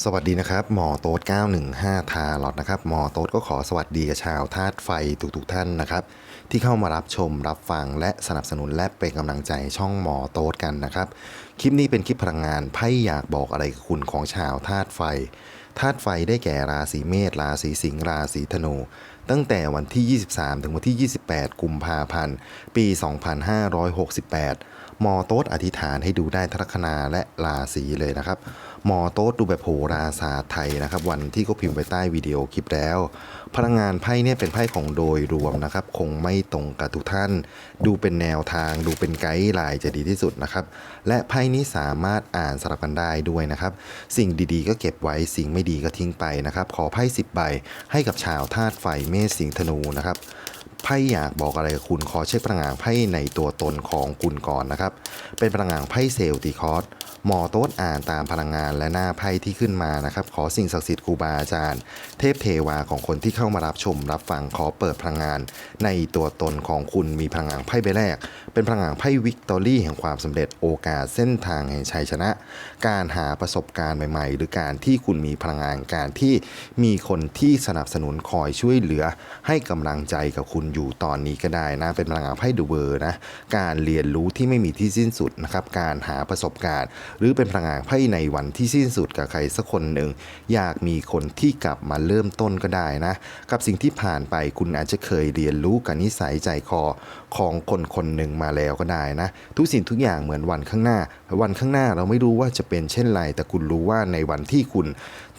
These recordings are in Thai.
สวัสดีนะครับ หมอโต๊ด915 ทาลอดนะครับ หมอโต๊ดก็ขอสวัสดีกับชาวธาตุไฟทุกๆท่านนะครับ ที่เข้ามารับชมรับฟังและสนับสนุนและเป็นกำลังใจช่องหมอโต๊ดกันนะครับ คลิปนี้เป็นคลิปพลังงานไพ่อยากบอกอะไรกับคุณของชาวธาตุไฟธาตุไฟได้แก่ราศีเมษราศีสิงห์ราศีธนู ตั้งแต่วันที่ 23 ถึงวันที่ 28 กุมภาพันธ์ ปี 2568 มอโต๊ดอธิษฐานให้ดูได้ทัคนาและราศีเลยนะครับมอโต๊ดดูแบบโหราศาสตร์ไทยนะครับ วันที่เขาพิมพ์ไว้ใต้วิดีโอคลิปแล้ว พลังงานไพ่เนี่ยเป็นไพ่ของโดยรวมนะครับ คงไม่ตรงกับทุกท่าน ดูเป็นแนวทาง ดูเป็นไกด์ไลน์จะดีที่สุดนะครับ และไพ่นี้สามารถอ่านสลับกันได้ด้วยนะครับ สิ่งดีๆ ก็เก็บไว้สิ่งไม่ดีก็ทิ้งไปนะครับ ขอไพ่สิบใบให้กับชาวธาตุไฟเมษสิงห์ธนูนะครับ ไพ่อยากบอกอะไรกับคุณขอเช็คพลังงานไพ่ในตัวตนของคุณก่อนนะครับ เป็นพลังงานไพ่เซลติคอสหมอโต๊ดอ่านตามพลังงานและหน้าไพ่ที่ขึ้นมานะครับ ขอสิ่งศักดิ์สิทธิ์ครูบาอาจารย์ เทพเทวาของคนที่เข้ามารับชม รับฟังขอเปิดพลังงาน ในตัวตนของคุณมีพลังงานไพ่ใบแรก เป็นพลังงานไพ่วิกตอรี่แห่งความสำเร็จโอกาสเส้นทางแห่งชัยชนะ การหาประสบการณ์ใหม่ๆ หรือการที่คุณมีพลังงานการที่มีคนที่สนับสนุนคอยช่วยเหลือ ให้กำลังใจกับคุณอยู่ตอนนี้ก็ได้นะ เป็นพลังงานไพ่ดูเบอร์นะ การเรียนรู้ที่ไม่มีที่สิ้นสุดนะครับ การหาประสบการณ์ หรือเป็นพลังงานไพ่ในวันที่สิ้นสุดกับใครสักคนหนึ่ง อยากมีคนที่กลับมาเริ่มต้นก็ได้นะ กับสิ่งที่ผ่านไปคุณอาจจะเคยเรียนรู้กับนิสัยใจคอของคนคนหนึ่งมาแล้วก็ได้นะ ทุกสิ่งทุกอย่างเหมือนวันข้างหน้า วันข้างหน้าเราไม่รู้ว่าจะเป็นเช่นไร แต่คุณรู้ว่าในวันที่คุณ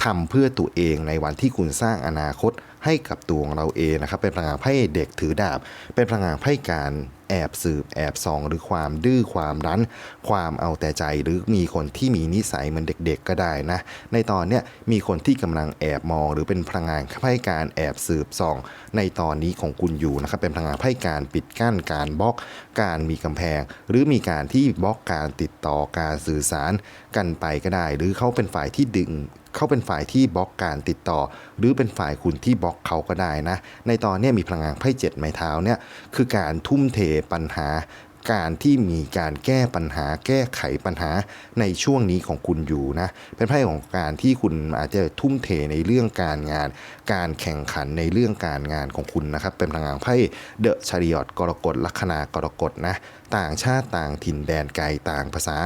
ทำเพื่อตัวเองในวันที่คุณสร้างอนาคตให้กับตัวของเราเองนะครับ เป็นพลังงานไพ่เด็กถือดาบ เป็นพลังงานไพ่การแอบสืบแอบส่องหรือความดื้อความรั้น ความเอาแต่ใจหรือมีคนที่มีนิสัยเหมือนเด็กๆก็ได้นะ ในตอนเนี้ยมีคนที่กำลังแอบมองหรือเป็นพลังงานไพ่การแอบสืบส่อง ในตอนนี้ของคุณอยู่นะครับเป็นพลังงานไพ่การปิดกั้นการบล็อกการมีกำแพง หรือมีการที่บล็อกการติดต่อการสื่อสารกันไปก็ได้ หรือเขาเป็นฝ่ายที่ดึง เขาเป็นฝ่ายที่บล็อกการติดต่อ หรือเป็นฝ่ายคุณที่บล็อกเขาก็ได้นะ ในตอนนี้มีพลังงานไพ่เจ็ดไม้เท้าเนี่ยคือการทุ่มเทปัญหาการที่มีการแก้ปัญหาแก้ไขปัญหาในช่วงนี้ของคุณอยู่นะ เป็นไพ่ของการที่คุณอาจจะทุ่มเทในเรื่องการงาน การแข่งขันในเรื่องการงานของคุณนะครับ เป็นพลังงานไพ่เดอะชาริออตกรกฎลัคนากรกฎนะ ต่างชาติต่างถิ่นแดนไกลต่างภาษา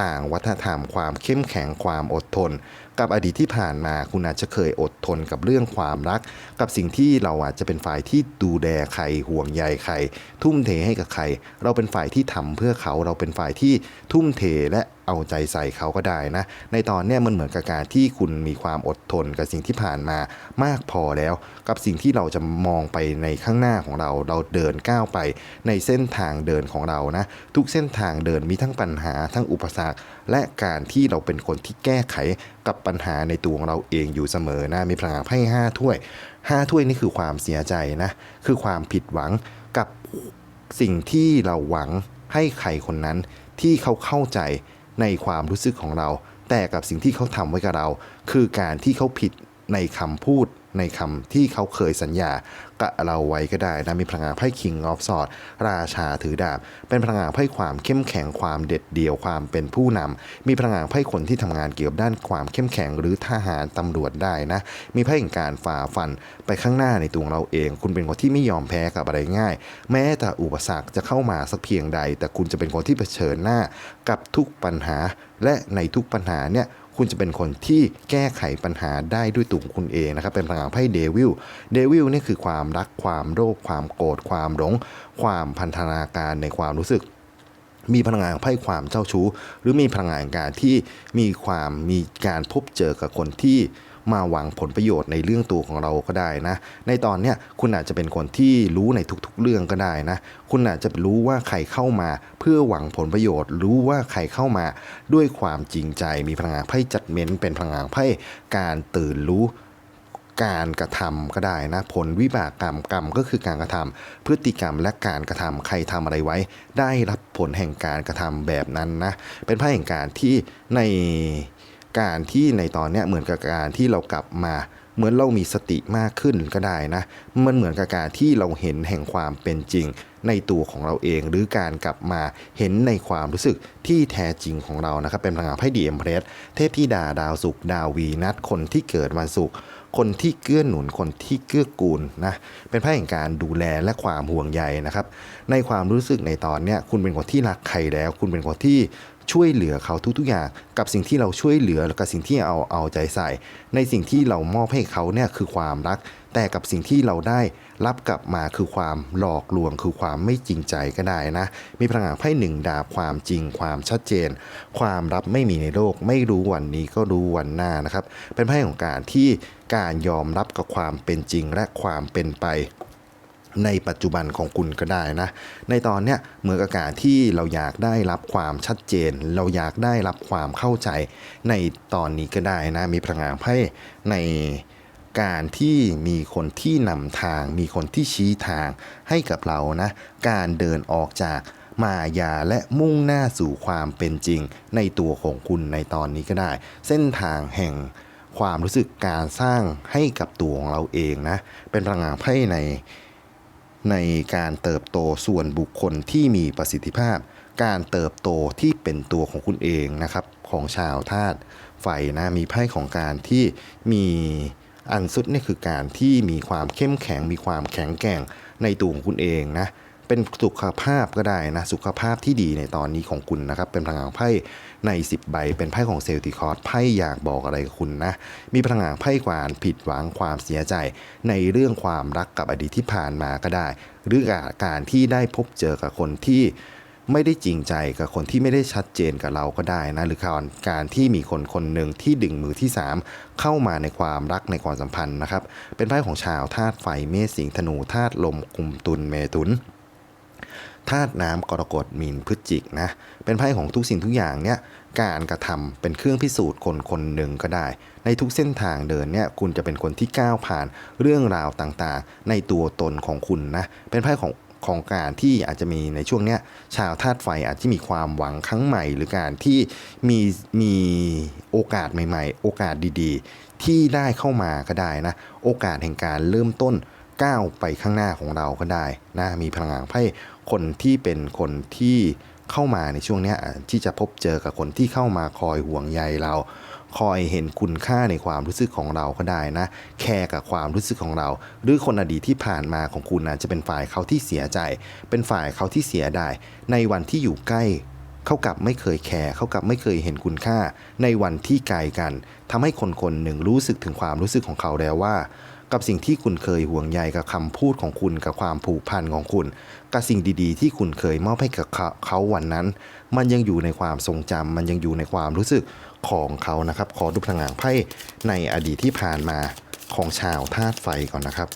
ต่างวัฒนธรรมความเข้มแข็งความอดทน กับอดีตที่ผ่านมาคุณอาจจะเคยอดทนกับเรื่องความรัก กับสิ่งที่เราอาจจะเป็นฝ่ายที่ดูแลใครห่วงใยใคร ทุ่มเทให้กับใคร เราเป็นฝ่ายที่ทำเพื่อเขาเราเป็นฝ่ายที่ทุ่มเทและ เอาใจใส่เขาก็ได้นะ ในตอนเนี้ยมันเหมือนกับการที่คุณมีความอดทนกับสิ่งที่ผ่านมามากพอแล้ว กับสิ่งที่เราจะมองไปในข้างหน้าของเรา เราเดินก้าวไปในเส้นทางเดินของเรานะ ทุกเส้นทางเดินมีทั้งปัญหาทั้งอุปสรรค และการที่เราเป็นคนที่แก้ไขกับปัญหาในตัวของเราเองอยู่เสมอนะมีพลังไพ่ห้าถ้วยห้าถ้วยนี่คือความเสียใจนะ คือความผิดหวังกับสิ่งที่เราหวังให้ใครคนนั้นที่เขาเข้าใจ ในความรู้สึกของเรา แต่กับสิ่งที่เขาทำไว้กับเรา คือการที่เขาผิดในคำพูด ในคำที่เขาเคยสัญญากับเราไว้ก็ได้นะมีพลังงานไพ่ King of Swords ราชาถือดาบ เป็นพลังงานไพ่ความเข้มแข็งความเด็ดเดี่ยวความเป็นผู้นำมีพลังงานไพ่คนที่ทำงานเกี่ยวกับด้านความเข้มแข็งหรือทหารตำรวจได้นะ มีไพ่แห่งการฝ่าฟันไปข้างหน้าในตัวของเราเอง คุณเป็นคนที่ไม่ยอมแพ้กับอะไรง่าย แม้แต่อุปสรรคจะเข้ามาสักเพียงใด แต่คุณจะเป็นคนที่เผชิญหน้ากับทุกปัญหา และในทุกปัญหาเนี่ย คุณจะเป็นคนที่แก้ไขปัญหาได้ด้วยตัวของคุณเองนะครับ เป็นพลังงานไพ่เดวิลเดวิลนี่คือความรักความโลภความโกรธความหลง ความพันธนาการในความรู้สึก มีพลังงานไพ่ความเจ้าชู้ หรือมีพลังงานการที่มีความมีการพบเจอกับคนที่ มาหวังผลประโยชน์ในเรื่องตัวของเราก็ได้นะ ในตอนเนี้ยคุณอาจจะเป็นคนที่รู้ในทุกๆเรื่องก็ได้นะ คุณอาจจะรู้ว่าใครเข้ามา เพื่อหวังผลประโยชน์ รู้ว่าใครเข้ามา ด้วยความจริงใจ มีพลังงานไพ่จัดเม้นเป็นพลังงานไพ่การตื่นรู้การกระทำก็ได้นะผลวิบากกรรมกรรมก็คือการกระทำพฤติกรรมและการกระทำใครทำอะไรไว้ ได้รับผลแห่งการกระทำแบบนั้นนะเป็นไพ่แห่งการที่ใน การที่ในตอนเนี้ยเหมือนกับการที่เรากลับมาเหมือนเรามีสติมากขึ้นก็ได้นะ มันเหมือนกับการที่เราเห็นแห่งความเป็นจริง ในตัวของเราเอง หรือการกลับมาเห็นในความรู้สึกที่แท้จริงของเรานะครับ เป็นพลังงานไพ่ดีเอ็มเพรสเทพธิดาดาวศุกดาววีนัสคนที่เกิดวันศุกร์คนที่เกื้อหนุนคนที่เกื้อกูลนะเป็นไพ่แห่งการดูแลและความห่วงใยนะครับ ในความรู้สึกในตอนเนี้ยคุณเป็นคนที่รักใครแล้ว คุณเป็นคนที่ช่วยเหลือเขาทุกๆอย่าง กับสิ่งที่เราช่วยเหลือแล้วกับสิ่งที่เอาเอาใจใส่ ในสิ่งที่เรามอบให้เขาเนี่ยคือความรัก แต่กับสิ่งที่เราได้รับกลับมาคือความหลอกลวง คือความไม่จริงใจก็ได้นะ มีพลังงานไพ่หนึ่งดาบความจริง ความชัดเจน ความรับไม่มีในโลก ไม่รู้วันนี้ก็รู้วันหน้านะครับ เป็นไพ่ของการที่การยอมรับกับความเป็นจริงและความเป็นไป ในปัจจุบันของคุณก็ได้นะ ในตอนเนี้ยเมือนกับการที่เราอยากได้รับความชัดเจน เราอยากได้รับความเข้าใจในตอนนี้ก็ได้นะ มีพลังงานไพ่ในการที่มีคนที่นำทาง มีคนที่ชี้ทางให้กับเรานะ การเดินออกจากมายาและมุ่งหน้าสู่ความเป็นจริง ในตัวของคุณในตอนนี้ก็ได้ เส้นทางแห่งความรู้สึกการสร้างให้กับตัวของเราเองนะ เป็นพลังงานไพ่ใน ในการเติบโตส่วนบุคคลที่มีประสิทธิภาพ การเติบโตที่เป็นตัวของคุณเองนะครับของชาวธาตุไฟนะมีไพ่ของการที่มีอันสุดนี่คือการที่มีความเข้มแข็งมีความแข็งแกร่งในตัวของคุณเองนะ เป็นสุขภาพก็ได้นะสุขภาพที่ดีในตอนนี้ของคุณนะครับ เป็นพลังงานไพ่ใน 10 ใบ เป็นไพ่ของเซลติคอร์สไพ่อยากบอกอะไรกับคุณนะ มีพลังงานไพ่ความผิดหวังความเสียใจ ในเรื่องความรักกับอดีตที่ผ่านมาก็ได้ หรือการที่ได้พบเจอกับคนที่ไม่ได้จริงใจกับคนที่ไม่ได้ชัดเจนกับเราก็ได้นะ หรือการการที่มีคนคนหนึ่งที่ดึงมือที่ 3 เข้ามาในความรักในความสัมพันธ์นะครับ เป็นไพ่ของชาวธาตุไฟเมษสิงธนูธาตุลมกุมตุลเมถุน ธาตุน้ำกรกฎมีนพฤศจิกนะ เป็นไพ่ของทุกสิ่งทุกอย่างเนี่ยการกระทำเป็นเครื่องพิสูจน์คนคนหนึ่งก็ได้ ในทุกเส้นทางเดินเนี่ยคุณจะเป็นคนที่ก้าวผ่านเรื่องราวต่างๆ ในตัวตนของคุณนะ เป็นไพ่ของของการที่อาจจะมีในช่วงเนี้ยชาวธาตุไฟอาจจะมีความหวังครั้งใหม่ หรือการที่มีมีโอกาสใหม่ ๆ โอกาสดีๆ ที่ได้เข้ามาก็ได้นะโอกาสแห่งการเริ่มต้นก้าวไปข้างหน้าของเราก็ได้นะมีพลังงานไพ่ คนที่เป็นคนที่เข้ามาในช่วงนี้ที่จะพบเจอกับคนที่เข้ามาคอยห่วงใยเรา คอยเห็นคุณค่าในความรู้สึกของเราก็ได้นะ แคร์กับความรู้สึกของเรา หรือคนอดีตที่ผ่านมาของคุณนะจะเป็นฝ่ายเขาที่เสียใจ เป็นฝ่ายเขาที่เสียดายในวันที่อยู่ใกล้เขากับไม่เคยแคร์เขากับไม่เคยเห็นคุณค่าในวันที่ไกลกันทำให้คนคนหนึ่งรู้สึกถึงความรู้สึกของเขาแล้วว่า กับสิ่งที่คุณเคยห่วงใยกับคำพูดของคุณกับความผูกพันของคุณ กับสิ่งดีๆ ที่คุณเคยมอบให้กับเขาวันนั้น มันยังอยู่ในความทรงจำมันยังอยู่ในความรู้สึกของเขานะครับ ขอดูพลังงานไพ่ในอดีตที่ผ่านมาของชาวธาตุไฟก่อนนะครับ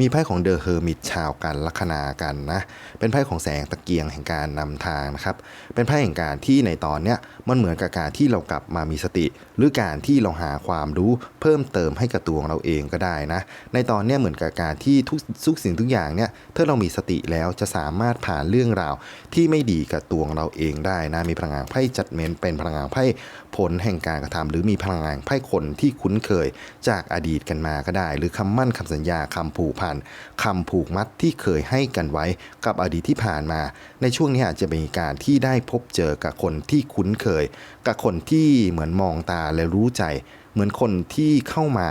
มีไพ่ของเดอะเฮอร์มิตชาวกันลัคนากันนะเป็นไพ่ของแสงตะเกียงแห่งการนำทางนะครับ เป็นไพ่แห่งการที่ในตอนเนี้ยมันเหมือนกับการที่เรากลับมามีสติ หรือการที่เราหาความรู้เพิ่มเติมให้กับตัวของเราเองก็ได้นะ ในตอนเนี้ยเหมือนกับการที่ทุกทุกสิ่งทุกอย่างเนี่ยถ้าเรามีสติแล้วจะสามารถผ่านเรื่องราว ที่ไม่ดีกับตัวของเราเองได้นะ มีพลังงานไพ่จัดเมนเป็นพลังงานไพ่ผลแห่งการกระทำหรือมีพลังงานไพ่คนที่คุ้นเคยจากอดีตกันมาก็ได้ หรือคำมั่นคำสัญญาคำผูกพันคำผูกมัดที่เคยให้กันไว้กับอดีตที่ผ่านมา ในช่วงนี้อาจจะมีการที่ได้พบเจอกับคนที่คุ้นเคย กับคนที่เหมือนมองตาและรู้ใจ เหมือนคนที่เข้ามา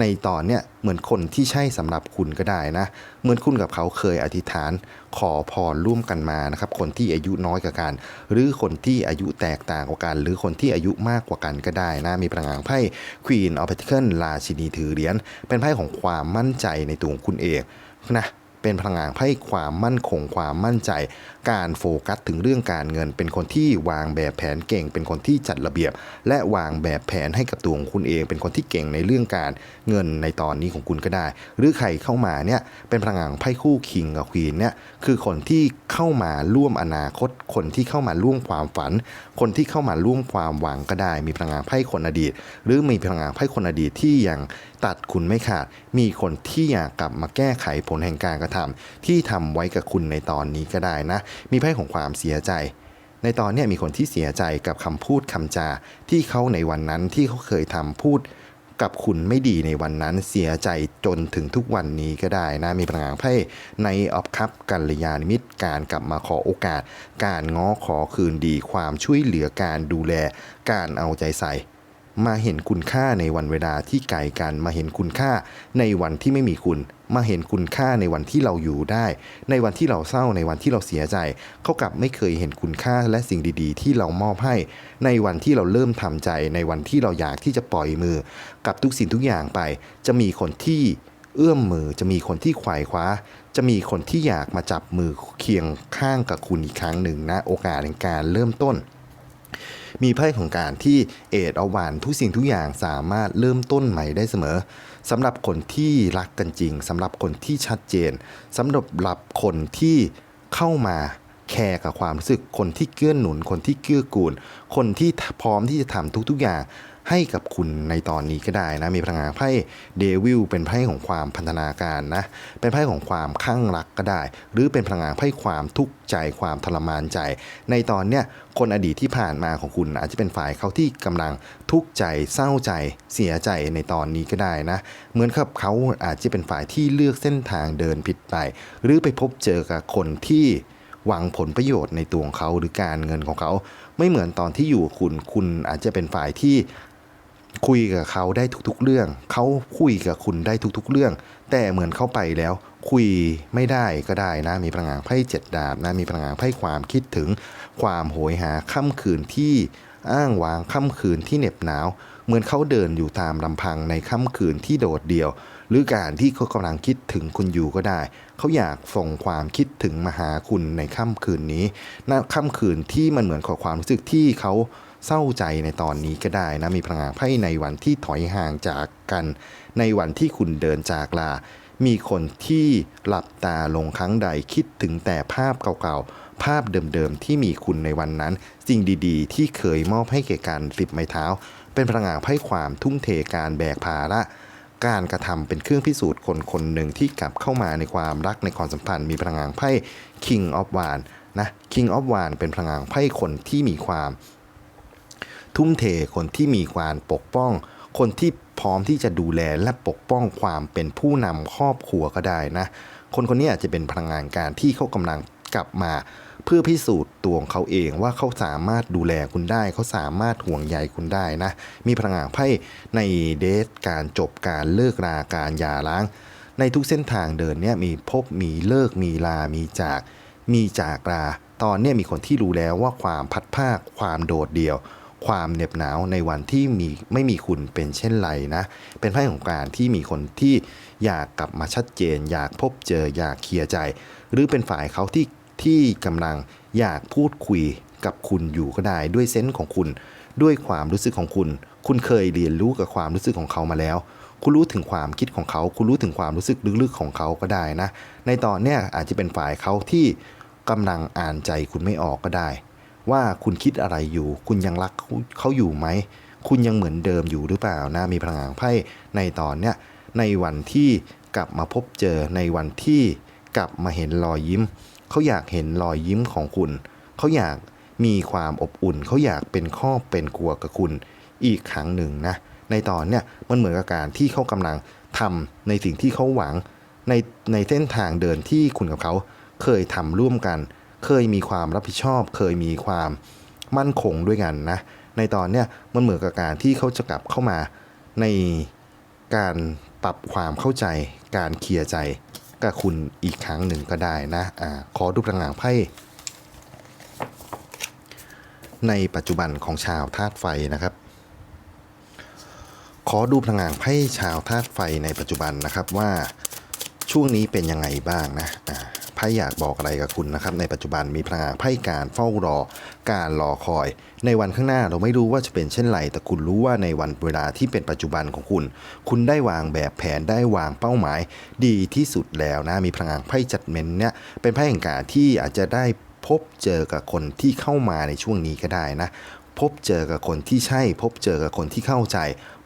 ในตอนเนี้ยเหมือนคนที่ใช่สำหรับคุณก็ได้นะ เหมือนคุณกับเขาเคยอธิษฐาน ขอพรร่วมกันมานะครับ คนที่อายุน้อยกว่ากัน หรือคนที่อายุแตกต่างกว่ากัน หรือคนที่อายุมากกว่ากันก็ได้นะ มีพลังงานไพ่ Queen of Pentacles ราชินีถือเหรียญเป็นไพ่ของความมั่นใจในตัวของคุณเองนะ เป็นพลังงานไพ่ความมั่นคงความมั่นใจ การโฟกัสถึงเรื่องการเงิน เป็นคนที่วางแบบแผนเก่ง เป็นคนที่จัดระเบียบ และวางแบบแผนให้กับตัวของคุณเอง เป็นคนที่เก่งในเรื่องการเงินในตอนนี้ของคุณก็ได้ หรือใครเข้ามาเนี่ยเป็นพลังงานไพ่คู่คิงกับควีนเนี่ยคือคนที่เข้ามาร่วมอนาคต คนที่เข้ามาร่วมความฝัน คนที่เข้ามาร่วมความหวังก็ได้ มีพลังงานไพ่คนอดีต หรือมีพลังงานไพ่คนอดีตที่ยังตัดคุณไม่ขาด มีคนที่อยากกลับมาแก้ไขผลแห่งการกระทำที่ทำไว้กับคุณในตอนนี้ก็ได้นะ มีไพ่ของความเสียใจในตอนนี้มีคนที่เสียใจกับคำพูดคำจา ที่เขาในวันนั้นที่เขาเคยทำพูดกับคุณไม่ดีในวันนั้นเสียใจจนถึงทุกวันนี้ก็ได้นะ มีพลังงานไพ่ในออฟคัพกัลยาณมิตรการกลับมาขอโอกาส การง้อขอคืนดีความช่วยเหลือการดูแล การเอาใจใส่ มาเห็นคุณค่าในวันเวลาที่ไกลกัน มาเห็นคุณค่าในวันที่ไม่มีคุณ มาเห็นคุณค่าในวันที่เราอยู่ได้ ในวันที่เราเศร้าในวันที่เราเสียใจ เขากลับไม่เคยเห็นคุณค่าและสิ่งดีๆ ที่เรามอบให้ ในวันที่เราเริ่มทำใจ ในวันที่เราอยากที่จะปล่อยมือ กับทุกสิ่งทุกอย่างไป จะมีคนที่เอื้อมมือจะมีคนที่ขวายคว้า จะมีคนที่อยากมาจับมือเคียงข้างกับคุณอีกครั้งหนึ่งนะโอกาสในการเริ่มต้น มีไพ่ของการที่เอดอวานทุกสิ่งทุกอย่างสามารถเริ่มต้นใหม่ได้เสมอสำหรับคนที่รักกันจริงสำหรับคนที่ชัดเจนสำหรับคนที่เข้ามาแคร์กับความรู้สึกคนที่เกื้อหนุน คนที่เกื้อกูล คนที่พร้อมที่จะทำทุกๆอย่าง ให้กับคุณในตอนนี้ก็ได้นะ มีพลังงานไพ่เดวิลเป็นไพ่ของความพันธนาการนะ เป็นไพ่ของความข้างรักก็ได้ หรือเป็นพลังงานไพ่ความทุกข์ใจความทรมานใจ ในตอนเนี้ยคนอดีตที่ผ่านมาของคุณอาจจะเป็นฝ่ายเขาที่กำลังทุกข์ใจเศร้าใจ เสียใจในตอนนี้ก็ได้นะ เหมือนกับเขาอาจจะเป็นฝ่ายที่เลือกเส้นทางเดินผิดไป หรือไปพบเจอกับคนที่หวังผลประโยชน์ในตัวของเขาหรือการเงินของเขา ไม่เหมือนตอนที่อยู่คุณคุณอาจจะเป็นฝ่ายที่ คุยกับเขาได้ทุกๆเรื่อง เขาคุยกับคุณได้ทุกๆเรื่อง แต่เหมือนเข้าไปแล้ว คุยไม่ได้ก็ได้นะ มีพลังงานไพ่เจ็ดดาบนะ มีพลังงานไพ่ความคิดถึงความโหยหาค่ำคืนที่อ้างว้างค่ำคืนที่เหน็บหนาว เหมือนเขาเดินอยู่ตามลำพังในค่ำคืนที่โดดเดี่ยว หรือการที่เขากำลังคิดถึงคุณอยู่ก็ได้ เขาอยากส่งความคิดถึงมาหาคุณในค่ำคืนนี้ณค่ำคืนที่มันเหมือนกับความรู้สึกที่เขา เศร้าใจในตอนนี้ก็ได้นะมีพลังงานไพ่ในวันที่ถอยห่างจากกัน ในวันที่คุณเดินจากลา มีคนที่หลับตาลงครั้งใดคิดถึงแต่ภาพเก่าๆ ภาพเดิมๆ ที่มีคุณในวันนั้น สิ่งดีๆ ที่เคยมอบให้แก่การสิบไม้เท้า เป็นพลังงานไพ่ความทุ่มเทการแบกภาระการกระทำเป็นเครื่องพิสูจน์คนคนหนึ่งที่กลับเข้ามาในความรักในความสัมพันธ์ มีพลังงานไพ่ King of w a n นะ King of w a n เป็นพลังงานไพ่คนที่มีความ ทุ่มเทคนที่มีความปกป้อง คนที่พร้อมที่จะดูแลและปกป้องความเป็นผู้นำครอบครัวก็ได้นะ คนคนนี้อาจจะเป็นพลังงานการที่เขากำลังกลับมาเพื่อพิสูจน์ตัวของเขาเองว่าเขาสามารถดูแลคุณได้ เขาสามารถห่วงใยคุณได้นะ มีพลังงานไพ่ในเดทการจบการเลิกราการหย่าร้าง ในทุกเส้นทางเดินเนี่ยมีพบมีเลิกมีลา มีจาก มีจากลา ตอนเนี้ยมีคนที่รู้แล้วว่าความพัดภาคความโดดเดี่ยว ความเหน็บหนาวในวันที่มีไม่มีคุณเป็นเช่นไรนะ เป็นไพ่ของการที่มีคนที่อยากกลับมาชัดเจน อยากพบเจอ อยากเคลียร์ใจ หรือเป็นฝ่ายเขาที่ที่กำลังอยากพูดคุยกับคุณอยู่ก็ได้ ด้วยเซนส์ของคุณ ด้วยความรู้สึกของคุณ คุณเคยเรียนรู้กับความรู้สึกของเขามาแล้ว คุณรู้ถึงความคิดของเขา คุณรู้ถึงความรู้สึกลึกๆของเขาก็ได้นะ ในตอนเนี้ยอาจจะเป็นฝ่ายเขาที่กำลังอ่านใจคุณไม่ออกก็ได้ ว่าคุณคิดอะไรอยู่ คุณยังรักเขาอยู่ไหม คุณยังเหมือนเดิมอยู่หรือเปล่านะมีพลังงานไพ่ในตอนเนี้ยในวันที่กลับมาพบเจอในวันที่กลับมาเห็นรอยยิ้ม เขาอยากเห็นรอยยิ้มของคุณ เขาอยากมีความอบอุ่น เขาอยากเป็นครอบเป็นครัวกับคุณอีกครั้งหนึ่งนะ ในตอนเนี้ยมันเหมือนกับการที่เขากำลังทำในสิ่งที่เขาหวังในในเส้นทางเดินที่คุณกับเขาเคยทำร่วมกัน เคยมีความรับผิดชอบ เคยมีความมั่นคงด้วยกันนะ ในตอนเนี้ยมันเหมือนกับการที่เขาจะกลับเข้ามาในการปรับความเข้าใจ การเคลียร์ใจกับคุณอีกครั้งหนึ่งก็ได้นะอ่าขอดูพลังงานไพ่ในปัจจุบันของชาวธาตุไฟนะครับ ขอดูพลังงานไพ่ชาวธาตุไฟในปัจจุบันนะครับว่าช่วงนี้เป็นยังไงบ้างนะอ่า ไพ่อยากบอกอะไรกับคุณนะครับในปัจจุบันมีพลังงานไพ่การเฝ้ารอ การรอคอย ในวันข้างหน้าเราไม่รู้ว่าจะเป็นเช่นไร แต่คุณรู้ว่าในวันเวลาที่เป็นปัจจุบันของคุณ คุณได้วางแบบแผนได้วางเป้าหมาย ดีที่สุดแล้วนะมีพลังงานไพ่จัดเมนเนี่ยเป็นไพ่แห่งการที่อาจจะได้พบเจอกับคนที่เข้ามาในช่วงนี้ก็ได้นะ พบเจอกับคนที่ใช่ พบเจอกับคนที่เข้าใจ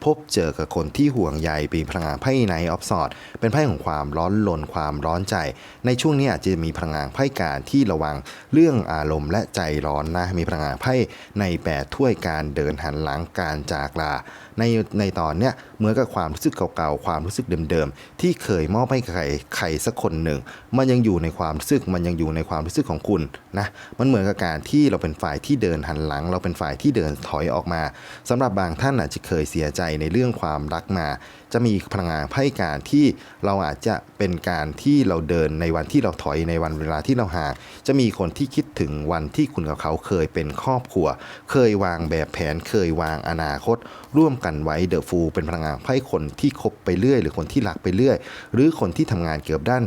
พบเจอกับคนที่ห่วงใยเป็นพลังงานไพ่ในออฟสอดเป็นไพ่ของความร้อนลนความร้อนใจ ในช่วงนี้อาจจะมีพลังงานไพ่การที่ระวังเรื่องอารมณ์และใจร้อนนะมีพลังงานไพ่ในแปดถ้วยการเดินหันหลังการจากลา ในในตอนเนี้ยเหมือนกับความรู้สึกเก่าๆ ความรู้สึกเดิมๆ ที่เคยมอบให้ใครใครสักคนหนึ่ง มันยังอยู่ในความรู้สึกมันยังอยู่ในความรู้สึกของคุณนะมันเหมือนกับการที่เราเป็นฝ่ายที่เดินหันหลัง เราเป็นฝ่ายที่เดินถอยออกมาสำหรับบางท่านอาจจะเคยเสียใจในเรื่องความรักมา จะมีพลังงานไพ่การที่เราอาจจะเป็นการที่เราเดินในวันที่เราถอยในวันเวลาที่เราห่างจะมีคนที่คิดถึงวันที่คุณกับเขาเคยเป็นครอบครัว เคยวางแบบแผนเคยวางอนาคต ร่วมกันไว้เดอะฟูเป็นพลังงานไพ่คนที่คบไปเรื่อย หรือคนที่รักไปเรื่อย หรือคนที่ทำงานเกี่ยวกับด้าน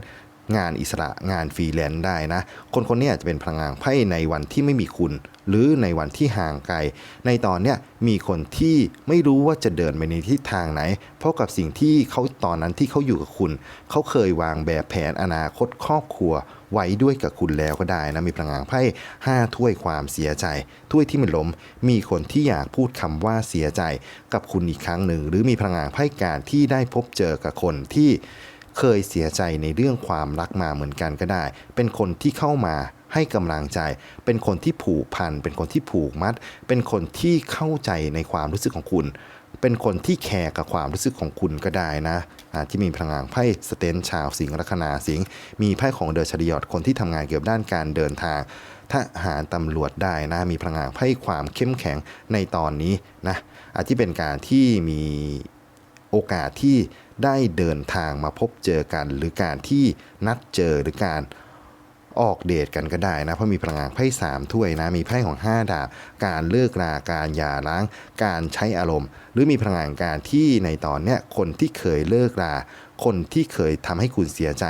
งานอิสระงานฟรีแลนซ์ได้นะ คนคนนี้อาจจะเป็นพลังงานไพ่ในวันที่ไม่มีคุณ หรือในวันที่ห่างไกล ในตอนเนี้ยมีคนที่ไม่รู้ว่าจะเดินไปในทิศทางไหน เพราะกับสิ่งที่เขาตอนนั้นที่เขาอยู่กับคุณ เขาเคยวางแบบแผนอนาคตครอบครัว ไว้ด้วยกับคุณแล้วก็ได้นะมีพลังงานไพ่ห้าถ้วยความเสียใจ ถ้วยที่มันล้ม มีคนที่อยากพูดคำว่าเสียใจ กับคุณอีกครั้งหนึ่ง หรือมีพลังงานไพ่การที่ได้พบเจอกับคนที่ เคยเสียใจในเรื่องความรักมาเหมือนกันก็ได้ เป็นคนที่เข้ามาให้กำลังใจ เป็นคนที่ผูกพัน เป็นคนที่ผูกมัด เป็นคนที่เข้าใจในความรู้สึกของคุณ เป็นคนที่แคร์กับความรู้สึกของคุณก็ได้นะอ่าที่มีพลังงานไพ่สเตนชาวสิงห์ลัคนาสิงห์ มีไพ่ของเดอชริยอดคนที่ทำงานเกี่ยวกับด้านการเดินทางทหารตำรวจได้นะ มีพลังงานไพ่ความเข้มแข็งในตอนนี้นะอาจจะเป็นการที่มีโอกาสที่ ได้เดินทางมาพบเจอกันหรือการที่นัดเจอหรือการออกเดทกันก็ได้นะ เพราะมีพลังงานไพ่สามถ้วยนะ มีไพ่ของ 5 ดาบ การเลิกราการหย่าร้าง การใช้อารมณ์ หรือมีพลังงานการที่ในตอนเนี้ยคนที่เคยเลิกรา คนที่เคยทำให้คุณเสียใจ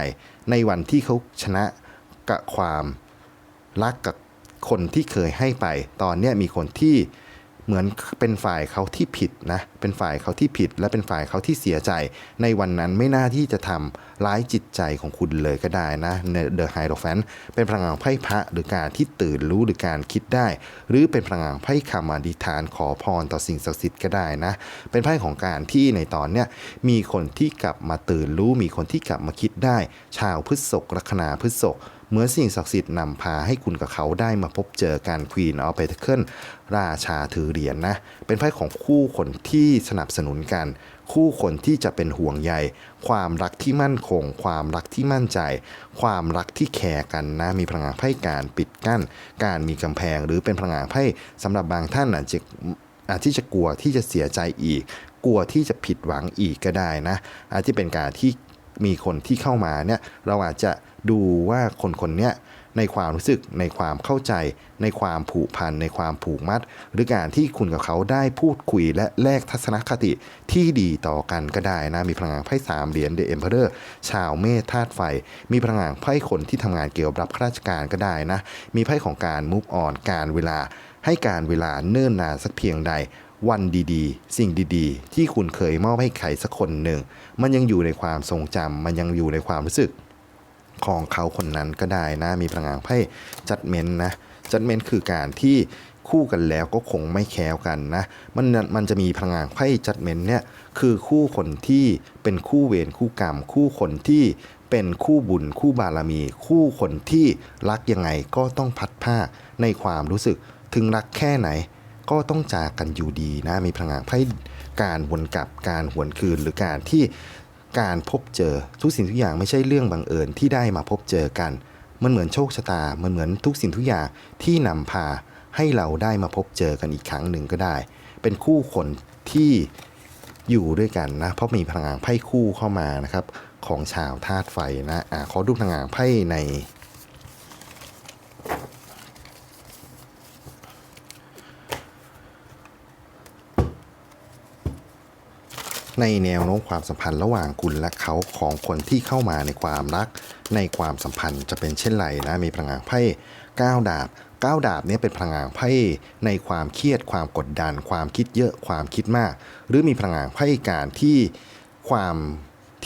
ในวันที่เขาชนะกับความรักกับคนที่เคยให้ไป ตอนเนี้ยมีคนที่ เหมือนเป็นฝ่ายเขาที่ผิดนะ เป็นฝ่ายเขาที่ผิด และเป็นฝ่ายเขาที่เสียใจ ในวันนั้นไม่น่าที่จะทำร้ายจิตใจของคุณเลยก็ได้นะเดอะไฮโ o แฟนเป็นพลังงานไพ่พระหรือการที่ตื่นรู้หรือการคิดได้ หรือเป็นพลังงานไพ่คำอธิษฐานขอพรต่อสิ่งศักดิ์สิทธิ์ก็ได้นะ เป็นไพ่ของการที่ในตอนเนี้ยมีคนที่กลับมาตื่นรู้ มีคนที่กลับมาคิดได้ ชาวพฤษภลัคนาพฤษภ เหมือนสิ่งศักดิ์สิทธิ์นำพาให้คุณกับเขาได้มาพบเจอกัน Queen of Pentacles ราชาถือเหรียญนนะ เป็นไพ่ของคู่คนที่สนับสนุนกัน คู่คนที่จะเป็นห่วงใย ความรักที่มั่นคง ความรักที่มั่นใจ ความรักที่แคร์กันนะ มีพลังงานไพ่การปิดกั้น การมีกำแพงหรือเป็นพลังงานไพ่สำหรับบางท่านอาจจะอาจที่จะกลัวที่จะเสียใจอีก กลัวที่จะผิดหวังอีกก็ได้นะ อาจจะเป็นการที่ มีคนที่เข้ามาเนี่ยเราอาจจะดูว่าคนคนเนี้ยในความรู้สึกในความเข้าใจ ในความผูกพัน ในความผูกมัด หรือการที่คุณกับเขาได้พูดคุยและแลกทัศนคติที่ดีต่อกันก็ได้นะ มีพลังงานไพ่สามเหรียญเดอะเอ็มเพอเรอร์ชาวเมษธาตุไฟ มีพลังงานไพ่คนที่ทำงานเกี่ยวกับรับข้าราชการก็ได้นะ มีไพ่ของการมุฟออนการเวลาให้การเวลาเนิ่นนานสักเพียงใด วันดีๆ สิ่งดีๆ ที่คุณเคยมอบให้ใครสักคนหนึ่ง มันยังอยู่ในความทรงจำมันยังอยู่ในความรู้สึกของเขาคนนั้นก็ได้นะ มีพลังงานไพ่จัดเมนนะจัดเมนคือการที่คู่กันแล้วก็คงไม่แคล้วกันนะ มันมันจะมีพลังงานไพ่จัดเมนเนี่ยคือคู่คนที่เป็นคู่เวรคู่กรรม คู่คนที่เป็นคู่บุญคู่บารมี คู่คนที่รักยังไงก็ต้องพัดภาในความรู้สึก ถึงรักแค่ไหน ก็ต้องจากกันอยู่ดีนะมีพลังงานไพ่การวนกลับการหวนคืนหรือการที่การพบเจอทุกสิ่งทุกอย่างไม่ใช่เรื่องบังเอิญที่ได้มาพบเจอกัน มันเหมือนโชคชะตา มันเหมือนทุกสิ่งทุกอย่างที่นำพาให้เราได้มาพบเจอกันอีกครั้งหนึ่งก็ได้ เป็นคู่คนที่อยู่ด้วยกันนะ เพราะมีพลังงานไพ่คู่เข้ามานะครับ ของชาวธาตุไฟนะอ่าขอดูพลังงานไพ่ใน ในแนวโน้มความสัมพันธ์ระหว่างคุณและเขาของคนที่เข้ามาในความรัก ในความสัมพันธ์จะเป็นเช่นไรนะมีพลังงานไพ่ก้าดาบก้าดาบเนี่ยเป็นพลังงานไพ่ในความเครียดความกดดัน ความคิดเยอะความคิดมาก หรือมีพลังงานไพ่การที่ความ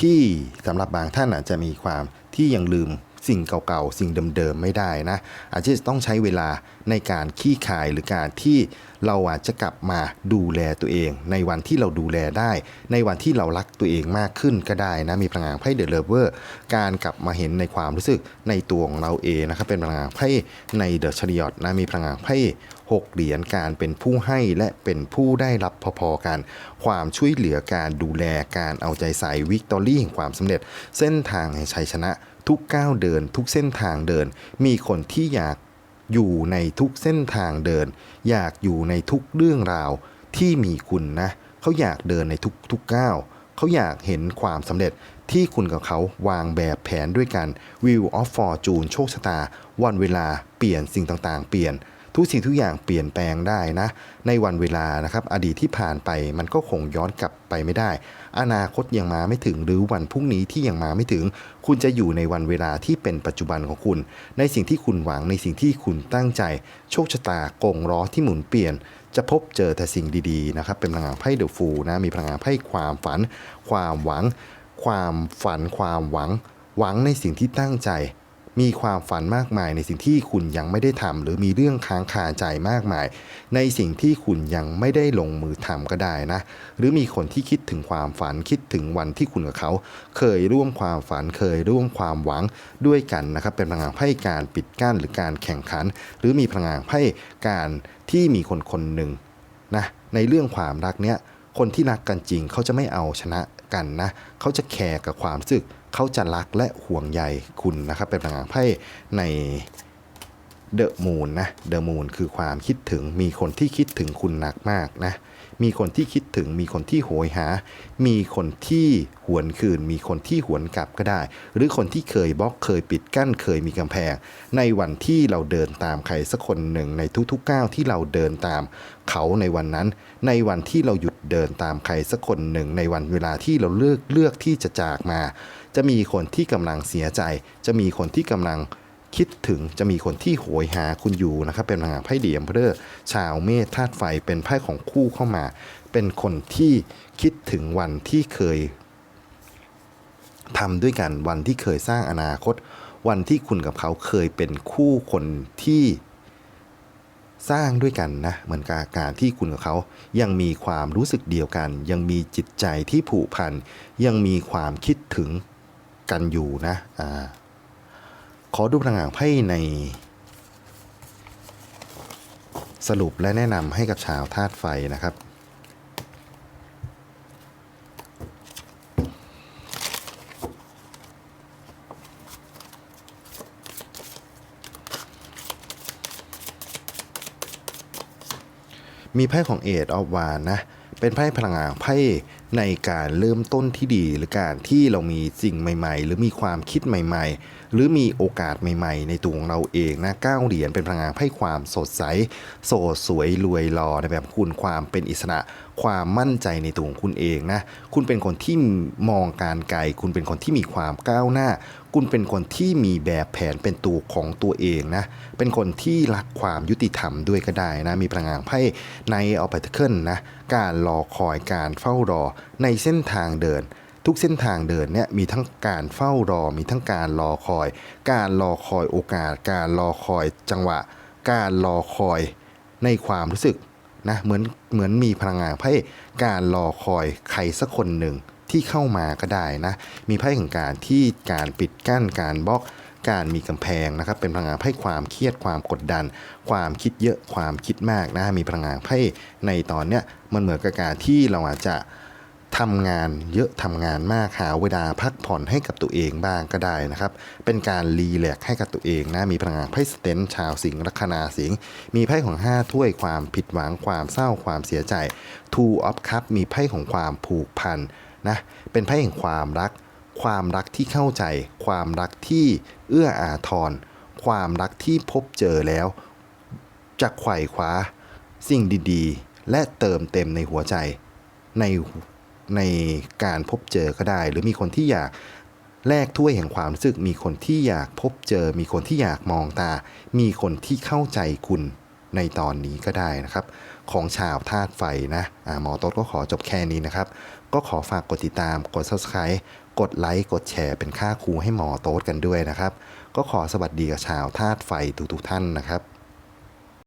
ที่สำหรับบางท่านอาจจะมีความที่ยังลืม สิ่งเก่าๆ สิ่งเดิมๆ ไม่ได้นะ อาจจะต้องใช้เวลาในการขี้คายหรือการที่เราอาจจะกลับมาดูแลตัวเอง ในวันที่เราดูแลได้ ในวันที่เรารักตัวเองมากขึ้นก็ได้นะ มีพลังงานไพ่เดอะเลเวอร์การกลับมาเห็นในความรู้สึกในตัวของเราเองนะครับเป็นพลังงานไพ่ในเดอะชริยอตนะมีพลังงานไพ่หกเหรียญการเป็นผู้ให้และเป็นผู้ได้รับพอๆกัน ความช่วยเหลือการดูแลการเอาใจใส่วิกตอรี่แห่งความสำเร็จ เส้นทางแห่งชัยชนะ ทุกก้าวเดิน ทุกเส้นทางเดิน มีคนที่อยากอยู่ในทุกเส้นทางเดิน อยากอยู่ในทุกเรื่องราวที่มีคุณนะเขาอยากเดินในทุกทุกก้าวเขาอยากเห็นความสำเร็จที่คุณกับเขาวางแบบแผนด้วยกัน View of Fortune โชคชะตา วันเวลาเปลี่ยนสิ่งต่างๆ เปลี่ยน ทุกสิ่งทุกอย่างเปลี่ยนแปลงได้นะ ในวันเวลานะครับ อดีตที่ผ่านไปมันก็คงย้อนกลับไปไม่ได้ อนาคตยังมาไม่ถึงหรือวันพรุ่งนี้ที่ยังมาไม่ถึง คุณจะอยู่ในวันเวลาที่เป็นปัจจุบันของคุณ ในสิ่งที่คุณหวังในสิ่งที่คุณตั้งใจ โชคชะตากงล้อที่หมุนเปลี่ยน จะพบเจอแต่สิ่งดีๆนะครับ เป็นพลังงานไพ่เดอะฟูนะ มีพลังงานไพ่ความฝัน ความหวัง ความฝัน ความหวัง หวังในสิ่งที่ตั้งใจ มีความฝันมากมายในสิ่งที่คุณยังไม่ได้ทำหรือมีเรื่องค้างคาใจมากมาย ในสิ่งที่คุณยังไม่ได้ลงมือทำก็ได้นะ หรือมีคนที่คิดถึงความฝันคิดถึงวันที่คุณกับเขา เคยร่วมความฝันเคยร่วมความหวังด้วยกันนะครับ เป็นพลังงานไพ่การปิดกั้นหรือการแข่งขัน หรือมีพลังงานไพ่การที่มีคนคนหนึ่งนะในเรื่องความรักเนี้ยคนที่รักกันจริงเขาจะไม่เอาชนะกันนะ เขาจะแคร์กับความรู้สึก เขาจะรักและห่วงใยคุณนะครับ เป็นพลังงานไพ่ในเดอะมูนนะเดอะมูนคือความคิดถึงมีคนที่คิดถึงคุณหนักมากนะ มีคนที่คิดถึง มีคนที่โหยหา มีคนที่หวนคืน มีคนที่หวนกลับก็ได้ หรือคนที่เคยบล็อกเคยปิดกั้นเคยมีกำแพง ในวันที่เราเดินตามใครสักคนหนึ่งในทุกๆก้าวที่เราเดินตาม เขาในวันนั้น ในวันที่เราหยุดเดินตามใครสักคนหนึ่งในวันเวลาที่เราเลือกเลือกที่จะจากมา จะมีคนที่กำลังเสียใจ จะมีคนที่กำลัง คิดถึงจะมีคนที่โหยหาคุณอยู่นะครับ เป็นพลังงานไพ่เดียมเพอร์ชาวเมษธาตุไฟเป็นไพ่ของคู่เข้ามา เป็นคนที่คิดถึงวันที่เคยทำด้วยกันวันที่เคยสร้างอนาคต วันที่คุณกับเขาเคยเป็นคู่คนที่สร้างด้วยกันนะเหมือนกับการที่คุณกับเขา ยังมีความรู้สึกเดียวกัน ยังมีจิตใจที่ผูกพันยังมีความคิดถึงกันอยู่นะอ่า ขอดูพลังงานไพ่ใน สรุปและแนะนำให้กับชาวธาตุไฟนะครับ มีไพ่ของเอดออฟวานนะเป็นไพ่พลังงานไพ่ในการเริ่มต้นที่ดีหรือการที่เรามีสิ่งใหม่ ๆ หรือมีความคิดใหม่ ๆหรือมีโอกาสใหม่ๆ ในตัวของเราเองนะก้าเหรียญเป็นพลังงานไพ่ความสดใส โสดสวยรวยรอในแบบคุณความเป็นอิสระ ความมั่นใจในตัวของคุณเองนะคุณเป็นคนที่มองการไกล คุณเป็นคนที่มีความก้าวหน้า คุณเป็นคนที่มีแบบแผนเป็นตัวของตัวเองนะเป็นคนที่รักความยุติธรรมด้วยก็ได้นะมีพลังงานไพ่ในออปเปอร์เคิลนะการรอคอยการเฝ้ารอในเส้นทางเดิน ทุกเส้นทางเดินเนี่ยมีทั้งการเฝ้ารอ มีทั้งการรอคอย การรอคอยโอกาส การรอคอยจังหวะ การรอคอยในความรู้สึกนะเหมือนเหมือนมีพลังงานไพ่การรอคอยใครสักคนหนึ่งที่เข้ามาก็ได้นะ มีไพ่ของการที่การปิดกั้นการบล็อก การมีกำแพงนะครับ เป็นพลังงานไพ่ความเครียดความกดดัน ความคิดเยอะความคิดมากนะมีพลังงานไพ่ในตอนเนี้ยมันเหมือนกับการที่เราอาจจะ ทำงานเยอะทำงานมากหาเวลาพักผ่อนให้กับตัวเองบ้างก็ได้นะครับ เป็นการรีแลกซ์ให้กับตัวเองนะ มีพลังงานไพ่สเตนชาวสิงห์ลัคนาสิงห์มีไพ่ของ 5 ถ้วยความผิดหวังความเศร้าความเสียใจ Two of Cup มีไพ่ของความผูกพันนะเป็นไพ่แห่งความรัก ความรักที่เข้าใจ ความรักที่เอื้ออาทร ความรักที่พบเจอแล้วจะไขว่คว้า สิ่งดีๆ และเติมเต็มในหัวใจใน ในการพบเจอก็ได้ หรือมีคนที่อยากแลกถ้วยแห่งความรู้สึก มีคนที่อยากพบเจอ มีคนที่อยากมองตา มีคนที่เข้าใจคุณในตอนนี้ก็ได้นะครับ ของชาวธาตุไฟนะหมอโต๊ดก็ขอจบแค่นี้นะครับ ก็ขอฝากกดติดตามกด subscribe กดไลค์กดแชร์เป็นค่าครูให้หมอโต๊ดกันด้วยนะครับ ก็ขอสวัสดีกับชาวธาตุไฟทุกๆท่านนะครับ